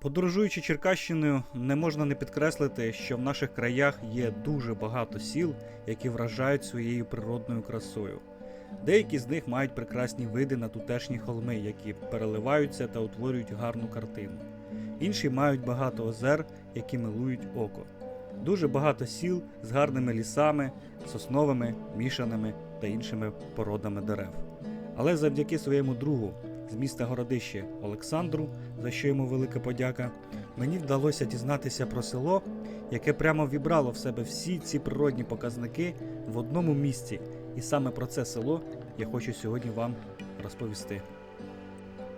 Подорожуючи Черкащиною, не можна не підкреслити, що в наших краях є дуже багато сіл, які вражають своєю природною красою. Деякі з них мають прекрасні види на тутешні холми, які переливаються та утворюють гарну картину. Інші мають багато озер, які милують око. Дуже багато сіл з гарними лісами, сосновими, мішаними та іншими породами дерев. Але завдяки своєму другу з міста Городище Олександру, за що йому велика подяка, мені вдалося дізнатися про село, яке прямо вібрало в себе всі ці природні показники в одному місці. І саме про це село я хочу сьогодні вам розповісти.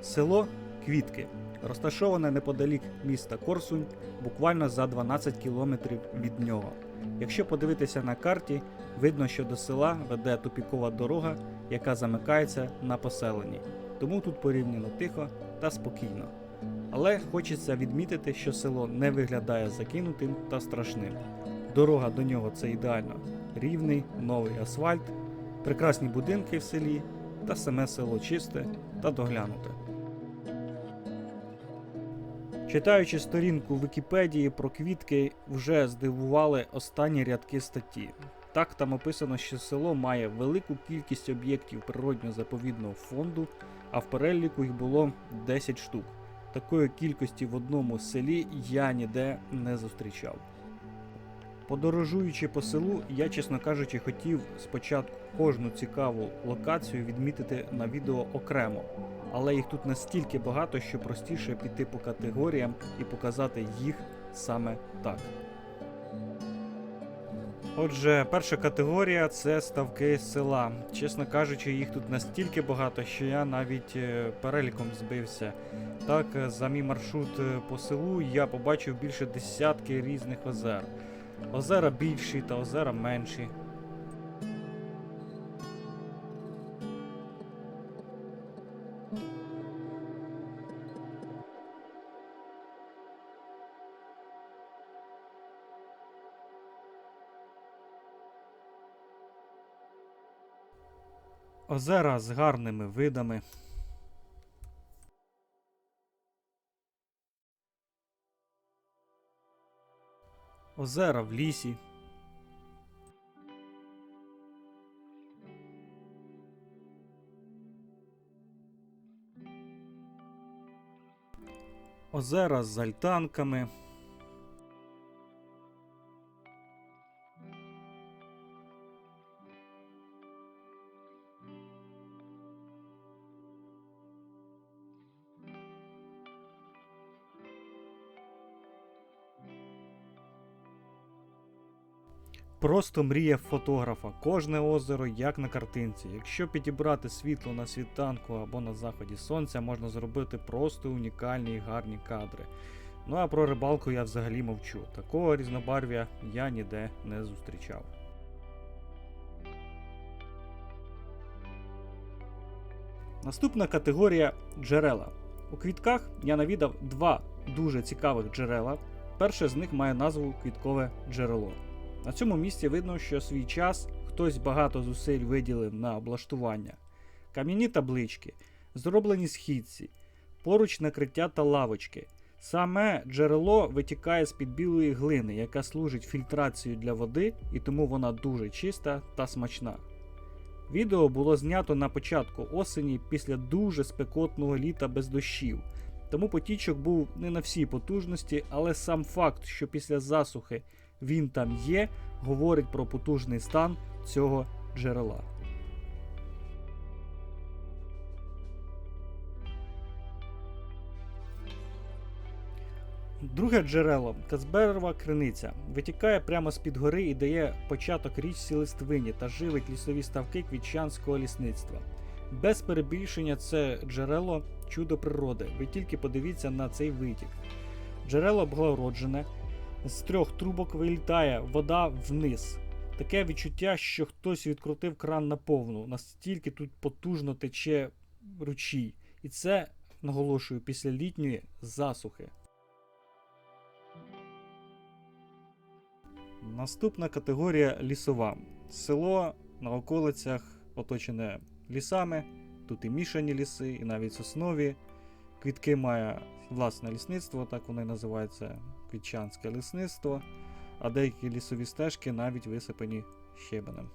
Село Квітки розташоване неподалік міста Корсунь, буквально за 12 кілометрів від нього. Якщо подивитися на карті, видно, що до села веде тупікова дорога, яка замикається на поселенні. Тому тут порівняно тихо та спокійно. Але хочеться відмітити, що село не виглядає закинутим та страшним. Дорога до нього це ідеально рівний, новий асфальт, прекрасні будинки в селі та саме село чисте та доглянуте. Читаючи сторінку Вікіпедії про квітки, вже здивували останні рядки статті. Так там описано, що село має велику кількість об'єктів природньо-заповідного фонду, а в переліку їх було 10 штук. Такої кількості в одному селі я ніде не зустрічав. Подорожуючи по селу, я, чесно кажучи, хотів спочатку кожну цікаву локацію відмітити на відео окремо, але їх тут настільки багато, що простіше піти по категоріям і показати їх саме так. Отже, перша категорія це ставки села. Чесно кажучи, їх тут настільки багато, що я навіть е, переліком збився. Так, е, за мій маршрут е, по селу я побачив більше десятки різних озер. Озера більші та озера менші. Озера з гарними видами. Озера в лісі. Озера з альтанками. Просто мрія фотографа. Кожне озеро як на картинці. Якщо підібрати світло на світанку або на заході сонця, можна зробити просто унікальні і гарні кадри. Ну а про рибалку я взагалі мовчу. Такого різнобарв'я я ніде не зустрічав. Наступна категорія джерела. У квітках я навідав два дуже цікавих джерела. Перше з них має назву Квіткове джерело. На цьому місці видно, що свій час хтось багато зусиль виділив на облаштування. Кам'яні таблички, зроблені східці, поруч накриття та лавочки. Саме джерело витікає з під білої глини, яка служить фільтрацією для води, і тому вона дуже чиста та смачна. Відео було знято на початку осені після дуже спекотного літа без дощів. Тому потічок був не на всій потужності, але сам факт, що після засухи він там є, говорить про потужний стан цього джерела. Друге джерело Казберова криниця витікає прямо з-під гори і дає початок річці Листвині та живить лісові ставки квітчанського лісництва. Без перебільшення це джерело чудо природи. Ви тільки подивіться на цей витік. Джерело обгороджене, з трьох трубок вилітає вода вниз. Таке відчуття, що хтось відкрутив кран наповну, настільки тут потужно тече ручій. І це, наголошую, після літньої засухи. Наступна категорія лісова. Село на околицях оточене лісами. Тут і мішані ліси, і навіть соснові. Квітки має власне лісництво, так воно і називається Квітчанське лісництво, а деякі лісові стежки навіть висипані щебенем.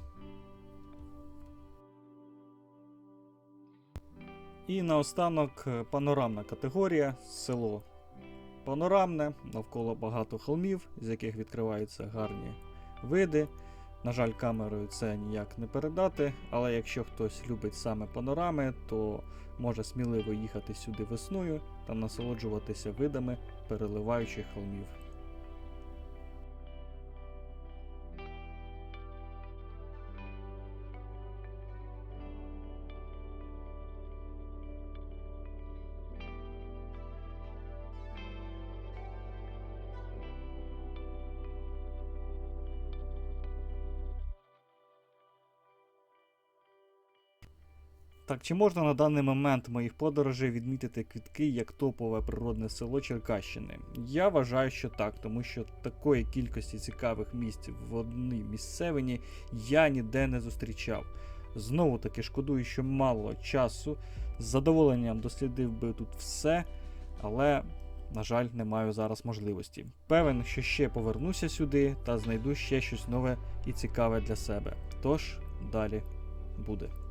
І наостанок панорамна категорія село. Панорамне, навколо багато холмів, з яких відкриваються гарні види. На жаль, камерою це ніяк не передати, але якщо хтось любить саме панорами, то може сміливо їхати сюди весною та насолоджуватися видами переливаючих холмів. Так, чи можна на даний момент моїх подорожей відмітити квітки як топове природне село Черкащини? Я вважаю, що так, тому що такої кількості цікавих місць в одній місцевині я ніде не зустрічав. Знову таки шкодую, що мало часу. З задоволенням дослідив би тут все, але, на жаль, не маю зараз можливості. Певен, що ще повернуся сюди та знайду ще щось нове і цікаве для себе. Тож, далі буде.